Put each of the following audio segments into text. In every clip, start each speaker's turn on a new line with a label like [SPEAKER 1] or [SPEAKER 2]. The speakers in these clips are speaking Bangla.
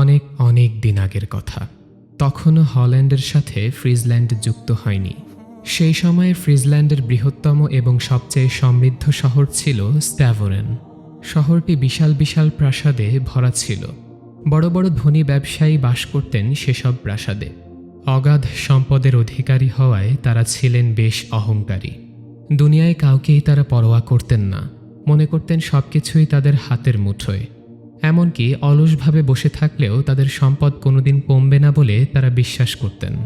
[SPEAKER 1] অনেক অনেক দিন আগের কথা। তখনও হল্যান্ডের সাথে ফ্রিজল্যান্ড যুক্ত হয়নি। সেই সময়ে ফ্রিজল্যান্ডের বৃহত্তম এবং সবচেয়ে সমৃদ্ধ শহর ছিল স্ট্যাভোরেন। শহরটি বিশাল বিশাল প্রাসাদে ভরা ছিল। বড় বড় ধনী ব্যবসায়ী বাস করতেন সেসব প্রাসাদে। অগাধ সম্পদের অধিকারী হওয়ায় তারা ছিলেন বেশ অহংকারী। দুনিয়ায় কাউকেই তারা পরোয়া করতেন না। মনে করতেন সবকিছুই তাদের হাতের মুঠোয়। এমনকি অলসভাবে বসে থাকলেও তাদের সম্পদ কোনোদিন কমবে না বলে তারা বিশ্বাস করতেন।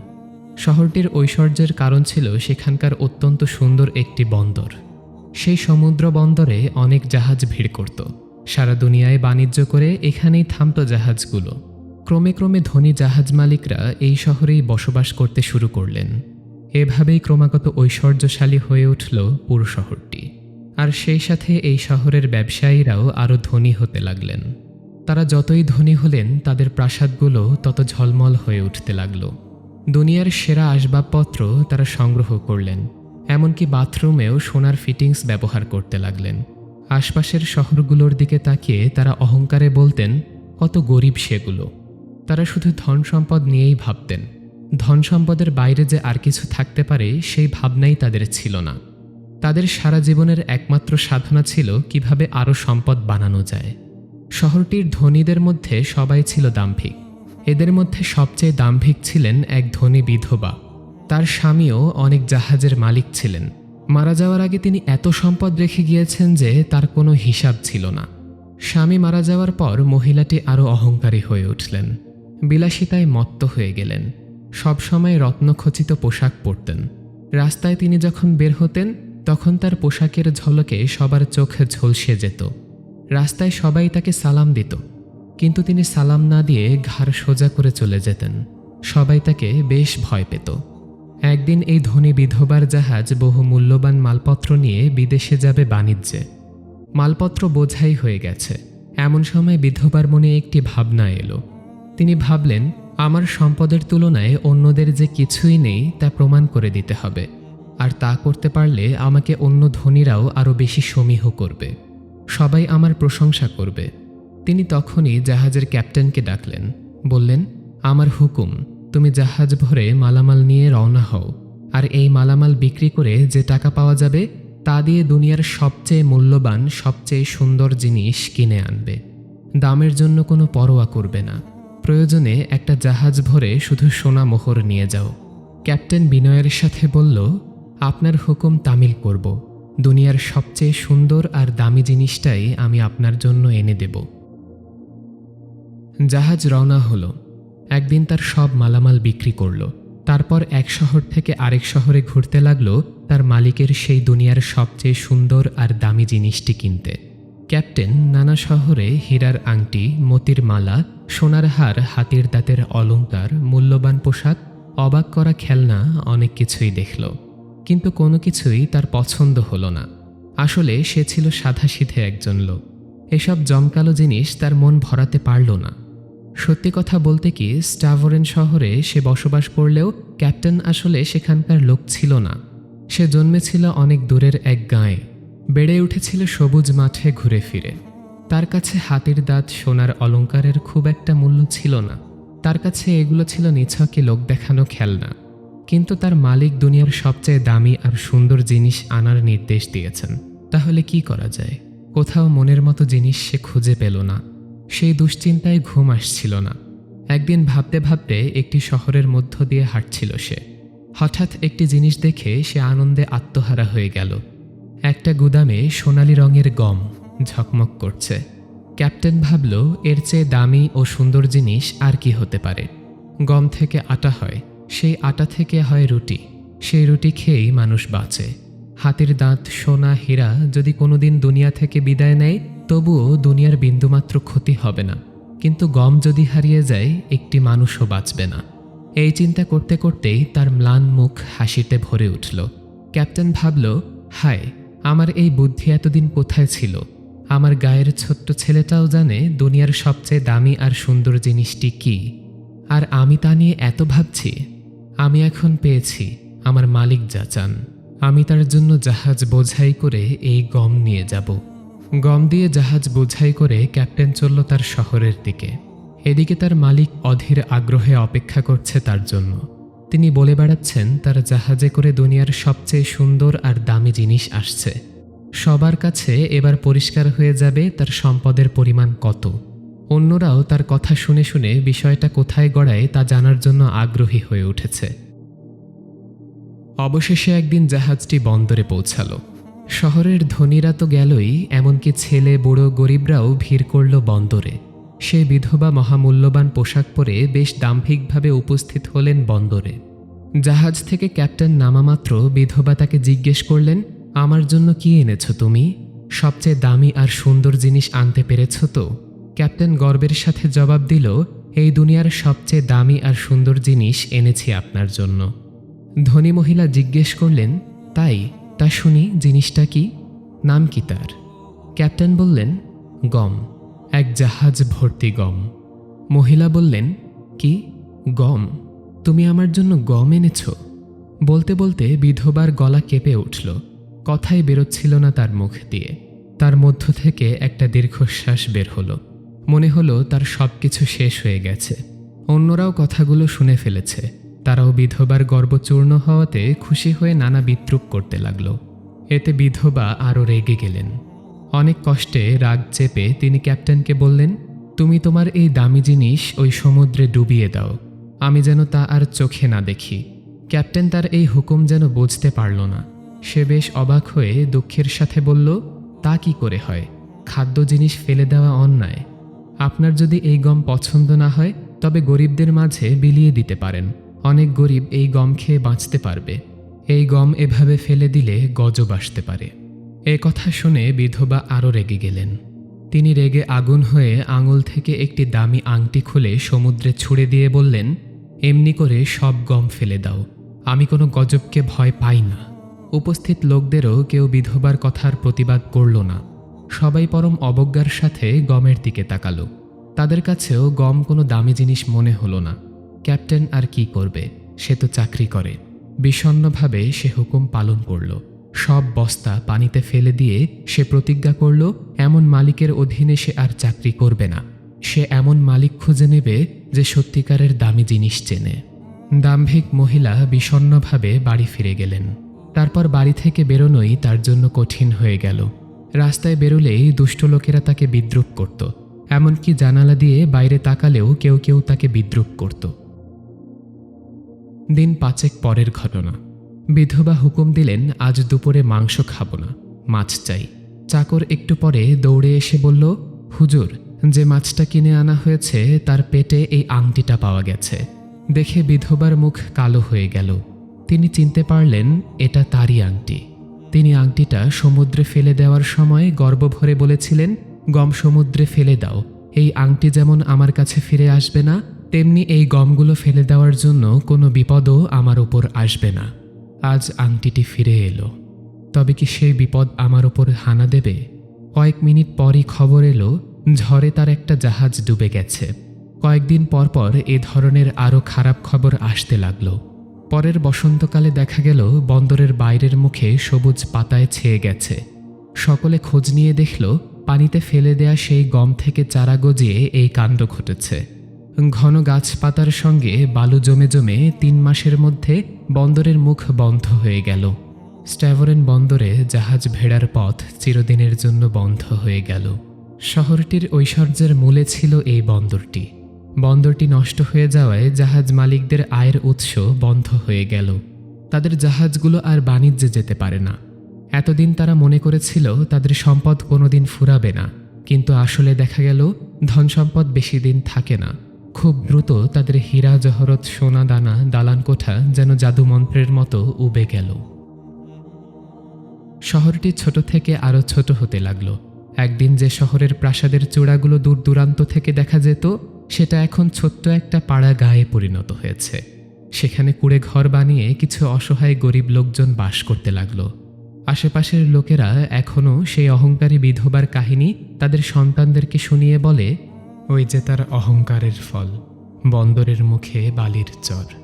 [SPEAKER 1] শহরটির ঐশ্বর্যের কারণ ছিল সেখানকার অত্যন্ত সুন্দর একটি বন্দর। সেই সমুদ্র বন্দরে অনেক জাহাজ ভিড় করত। সারা দুনিয়ায় বাণিজ্য করে এখানেই থামত জাহাজগুলো। ক্রমে ক্রমে ধনী জাহাজ মালিকরা এই শহরেই বসবাস করতে শুরু করলেন। এভাবেই ক্রমাগত ঐশ্বর্যশালী হয়ে উঠল পুরো শহরটি। আর সেই সাথে এই শহরের ব্যবসায়ীরাও আরও ধনী হতে লাগলেন। তারা যতই ধনী হলেন, তাদের প্রাসাদগুলো তত ঝলমল হয়ে উঠতে লাগল। দুনিয়ার সেরা আসবাবপত্র তারা সংগ্রহ করলেন, এমনকি বাথরুমেও সোনার ফিটিংস ব্যবহার করতে লাগলেন। আশপাশের শহরগুলোর দিকে তাকিয়ে তারা অহংকারে বলতেন, কত গরিব সেগুলো। তারা শুধু ধন সম্পদ নিয়েই ভাবতেন। ধন সম্পদের বাইরে যে আর কিছু থাকতে পারে, সেই ভাবনাই তাদের ছিল না। তাদের সারা জীবনের একমাত্র সাধনা ছিল কীভাবে আরও সম্পদ বানানো যায়। শহরটির ধনীদের মধ্যে সবাই ছিল দাম্ভিক। এদের মধ্যে সবচেয়ে দাম্ভিক ছিলেন এক ধনী বিধবা। তার স্বামীও অনেক জাহাজের মালিক ছিলেন। মারা যাওয়ার আগে তিনি এত সম্পদ রেখে গিয়েছেন যে তার কোনো হিসাব ছিল না। স্বামী মারা যাওয়ার পর মহিলাটি আরও অহংকারী হয়ে উঠলেন। বিলাসিতায় মত্ত হয়ে গেলেন। সবসময় রত্নখচিত পোশাক পরতেন। রাস্তায় তিনি যখন বের হতেন, তখন তার পোশাকের ঝলকে সবার চোখে ঝলসে যেত। রাস্তায় সবাই তাকে সালাম দিত, কিন্তু তিনি সালাম না দিয়ে ঘাড় সোজা করে চলে যেতেন। সবাই তাকে বেশ ভয় পেত। একদিন এই ধনী বিধবার জাহাজ বহু মূল্যবান মালপত্র নিয়ে বিদেশে যাবে বাণিজ্যে। মালপত্র বোঝাই হয়ে গেছে। এমন সময় বিধবার মনে একটি ভাবনা এলো। তিনি ভাবলেন, আমার সম্পদের তুলনায় অন্যদের যে কিছুই নেই তা প্রমাণ করে দিতে হবে। আর তা করতে পারলে আমাকে অন্য ধনীরাও আরও বেশি সমীহ করবে। সবাই আমার প্রশংসা করবে। তিনি তখনই জাহাজের ক্যাপ্টেনকে ডাকলেন, বললেন, আমার হুকুম, তুমি জাহাজ ভরে মালামাল নিয়ে রওনা হও, আর এই মালামাল বিক্রি করে যে টাকা পাওয়া যাবে, তা দিয়ে দুনিয়ার সবচেয়ে মূল্যবান, সবচেয়ে সুন্দর জিনিস কিনে আনবে। দামের জন্য কোনো পরোয়া করবে না। প্রয়োজনে একটা জাহাজ ভরে শুধু সোনা মোহর নিয়ে যাও। ক্যাপ্টেন বিনয়ের সাথে বলল, আপনার হুকুম তামিল করব। দুনিয়ার সবচেয়ে সুন্দর আর দামি জিনিসটাই আমি আপনার জন্য এনে দেব। জাহাজ রওনা হলো। একদিন তার সব মালামাল বিক্রি করল। তারপর এক শহর থেকে আরেক শহরে ঘুরতে লাগল তার মালিকের সেই দুনিয়ার সবচেয়ে সুন্দর আর দামি জিনিসটি কিনতে। ক্যাপ্টেন নানা শহরে হীরার আংটি, মতির মালা, সোনার হার, হাতির দাঁতের অলংকার, মূল্যবান পোশাক, অবাক করা খেলনা, অনেক কিছুই দেখল। কিন্তু কোনো কিছুই তার পছন্দ হলো না। আসলে সে ছিল সাধাসিধে একজন লোক। এসব জমকালো জিনিস তার মন ভরাতে পারল না। সত্যি কথা বলতে কি, স্টাভরেন শহরে সে বসবাস করলেও ক্যাপ্টেন আসলে সেখানকার লোক ছিল না। সে জন্মেছিল অনেক দূরের এক গাঁয়ে। বেড়ে উঠেছিল সবুজ মাঠে ঘুরে ফিরে। তার কাছে হাতির দাঁত, সোনার অলংকারের খুব একটা মূল্য ছিল না। তার কাছে এগুলো ছিল নিছকে লোক দেখানো খেলনা। কিন্তু তার মালিক দুনিয়ার সবচেয়ে দামি আর সুন্দর জিনিস আনার নির্দেশ দিয়েছেন। তাহলে কি করা যায়? কোথাও মনের মতো জিনিস সে খুঁজে পেল না। সেই দুশ্চিন্তায় ঘুম আসছিল না। একদিন ভাবতে ভাবতে একটি শহরের মধ্য দিয়ে হাঁটছিল সে। হঠাৎ একটি জিনিস দেখে সে আনন্দে আত্মহারা হয়ে গেল। একটা গুদামে সোনালি রঙের গম ঝকমক করছে। ক্যাপ্টেন ভাবল, এর চেয়ে দামি ও সুন্দর জিনিস আর কি হতে পারে? গম থেকে আটা হয়। সেই আটা থেকে হয় রুটি। সেই রুটি খেয়েই মানুষ বাঁচে। হাতির দাঁত, সোনা, হীরা যদি কোনোদিন দুনিয়া থেকে বিদায় নেয়, তবুও দুনিয়ার বিন্দুমাত্র ক্ষতি হবে না। কিন্তু গম যদি হারিয়ে যায়, একটি মানুষও বাঁচবে না। এই চিন্তা করতে করতেই তার ম্লান মুখ হাসিতে ভরে উঠল। ক্যাপ্টেন ভাবল, হায়, আমার এই বুদ্ধি এতদিন কোথায় ছিল? আমার গায়ের ছোট্ট ছেলেটাও জানে দুনিয়ার সবচেয়ে দামি আর সুন্দর জিনিসটি কি। আর আমি তা নিয়ে এত ভাবছি? আমি এখন পেয়েছি, আমার মালিক যা চান। আমি তার জন্য জাহাজ বোঝাই করে এই গম নিয়ে যাব। গম দিয়ে জাহাজ বোঝাই করে ক্যাপ্টেন চলল তার শহরের দিকে। এদিকে তার মালিক অধীর আগ্রহে অপেক্ষা করছে তার জন্য। তিনি বলে বেড়াচ্ছেন, তার জাহাজে করে দুনিয়ার সবচেয়ে সুন্দর আর দামি জিনিস আসছে। সবার কাছে এবার পরিষ্কার হয়ে যাবে তার সম্পদের পরিমাণ কত। অন্যরাও তার কথা শুনে শুনে বিষয়টা কোথায় গড়ায় তা জানার জন্য আগ্রহী হয়ে উঠেছে। অবশেষে একদিন জাহাজটি বন্দরে পৌঁছালো। শহরের ধনীরা তো গেলই, এমনকি ছেলে, বুড়ো, গরিবরাও ভিড় করল বন্দরে। সে বিধবা মহামূল্যবান পোশাক পরে বেশ দাম্ভিকভাবে উপস্থিত হলেন বন্দরে। জাহাজ থেকে ক্যাপ্টেন নামামাত্র বিধবা তাকে জিজ্ঞেস করলেন, আমার জন্য কি এনেছ তুমি? সবচেয়ে দামি আর সুন্দর জিনিস আনতে পেরেছ তো? ক্যাপ্টেন গর্বের সাথে জবাব দিল, এই দুনিয়ার সবচেয়ে দামি আর সুন্দর জিনিস এনেছি আপনার জন্য। ধনী মহিলা জিজ্ঞেস করলেন, তাই? তা শুনি, জিনিসটা কি? নাম কি তার? ক্যাপ্টেন বললেন, গম, এক জাহাজ ভর্তি গম। মহিলা বললেন, কি? গম? তুমি আমার জন্য গম এনেছ? বলতে বলতে বিধবার গলা কেঁপে উঠল, কথাই বেরোচ্ছিল না তার মুখ দিয়ে। তার মধ্য থেকে একটা দীর্ঘশ্বাস বের হলো। মনে হলো তার সব কিছু শেষ হয়ে গেছে। অন্যরাও কথাগুলো শুনে ফেলেছে। তারাও বিধবার গর্বচূর্ণ হওয়াতে খুশি হয়ে নানা বিদ্রুপ করতে লাগল। এতে বিধবা আরও রেগে গেলেন। অনেক কষ্টে রাগ চেপে তিনি ক্যাপ্টেনকে বললেন, তুমি তোমার এই দামি জিনিস ওই সমুদ্রে ডুবিয়ে দাও। আমি যেন তা আর চোখে না দেখি। ক্যাপ্টেন তার এই হুকুম যেন বুঝতে পারল না। সে বেশ অবাক হয়ে দুঃখের সাথে বলল, তা কি করে হয়? খাদ্য জিনিস ফেলে দেওয়া অন্যায়। আপনার যদি এই গম পছন্দ না হয়, তবে গরিবদের মাঝে বিলিয়ে দিতে পারেন। অনেক গরিব এই গম খেয়ে বাঁচতে পারবে। এই গম এভাবে ফেলে দিলে গজব আসতে পারে। এ কথা শুনে বিধবা আরও রেগে গেলেন। তিনি রেগে আগুন হয়ে আঙুল থেকে একটি দামি আংটি খুলে সমুদ্রে ছুড়ে দিয়ে বললেন, এমনি করে সব গম ফেলে দাও। আমি কোনো গজবকে ভয় পাই না। উপস্থিত লোকদেরও কেউ বিধবার কথার প্রতিবাদ করল না। সবাই পরম অবজ্ঞার সাথে গমের দিকে তাকালো। তাদের কাছেও গম কোনো দামি জিনিস মনে হলো না। ক্যাপ্টেন আর কি করবে? সে তো চাকরি করে। বিষণ্নভাবে সে হুকুম পালন করল। সব বস্তা পানিতে ফেলে দিয়ে সে প্রতিজ্ঞা করল, এমন মালিকের অধীনে সে আর চাকরি করবে না। সে এমন মালিক খুঁজে নেবে যে সত্যিকারের দামি জিনিস চেনে। দাম্ভিক মহিলা বিষণ্নভাবে বাড়ি ফিরে গেলেন। তারপর বাড়ি থেকে বেরোনোই তার জন্য কঠিন হয়ে গেল। রাস্তায় বেরোলেই দুষ্ট লোকেরা তাকে বিদ্রুপ করত, এমনকি জানালা দিয়ে বাইরে তাকালেও কেউ কেউ তাকে বিদ্রুপ করত। দিন পাঁচেক পরের ঘটনা। বিধবা হুকুম দিলেন, আজ দুপুরে মাংস খাব না, মাছ চাই। চাকর একটু পরে দৌড়ে এসে বলল, হুজুর, যে মাছটা কিনে আনা হয়েছে, তার পেটে এই আংটিটা পাওয়া গেছে। দেখে বিধবার মুখ কালো হয়ে গেল। তিনি চিনতে পারলেন, এটা তারই আংটি। তিনি আংটিটা সমুদ্রে ফেলে দেওয়ার সময় গর্বভরে বলেছিলেন, গম সমুদ্রে ফেলে দাও। এই আংটি যেমন আমার কাছে ফিরে আসবে না, তেমনি এই গমগুলো ফেলে দেওয়ার জন্য কোনো বিপদও আমার ওপর আসবে না। আজ আংটিটি ফিরে এলো। তবে কি সেই বিপদ আমার ওপর হানা দেবে? কয়েক মিনিট পরই খবর এলো, ঝড়ে তার একটা জাহাজ ডুবে গেছে। কয়েকদিন পরপর এ ধরনের আরও খারাপ খবর আসতে লাগল। পরের বসন্তকালে দেখা গেল বন্দরের বাইরের মুখে সবুজ পাতায় ছেয়ে গেছে। সকলে খোঁজ নিয়ে দেখল পানিতে ফেলে দেয়া সেই গম থেকে চারা গজিয়ে এই কাণ্ড ঘটেছে। ঘন গাছপাতার সঙ্গে বালু জমে জমে তিন মাসের মধ্যে বন্দরের মুখ বন্ধ হয়ে গেল। স্ট্যাভরেন বন্দরে জাহাজ ভেড়ার পথ চিরদিনের জন্য বন্ধ হয়ে গেল। শহরটির ঐশ্বর্যের মূলে ছিল এই বন্দরটি। বন্দরটি নষ্ট হয়ে যাওয়ায় জাহাজ মালিকদের আয়ের উৎস বন্ধ হয়ে গেল। তাদের জাহাজগুলো আর বাণিজ্যে যেতে পারে না। এতদিন তারা মনে করেছিল তাদের সম্পদ কোনোদিন ফুরাবে না, কিন্তু আসলে দেখা গেল ধন সম্পদ বেশি দিন থাকে না। খুব দ্রুত তাদের হীরা, জহরত, সোনা, দানা, দালান কোঠা যেন জাদুমন্ত্রের মতো উবে গেল। শহরটি ছোট থেকে আরও ছোট হতে লাগল। একদিন যে শহরের প্রাসাদের চূড়াগুলো দূর দূরান্ত থেকে দেখা যেত সেটা এখন ছোট্ট একটা পাড়া গায়ে পরিণত হয়েছে। সেখানে কুড়ে ঘর বানিয়ে কিছু অসহায় গরিব লোকজন বাস করতে লাগল। আশেপাশের লোকেরা এখনও সেই অহংকারী বিধবার কাহিনী তাদের সন্তানদেরকে শুনিয়ে বলে, ওই যে তার অহংকারের ফল, বন্দরের মুখে বালির চর।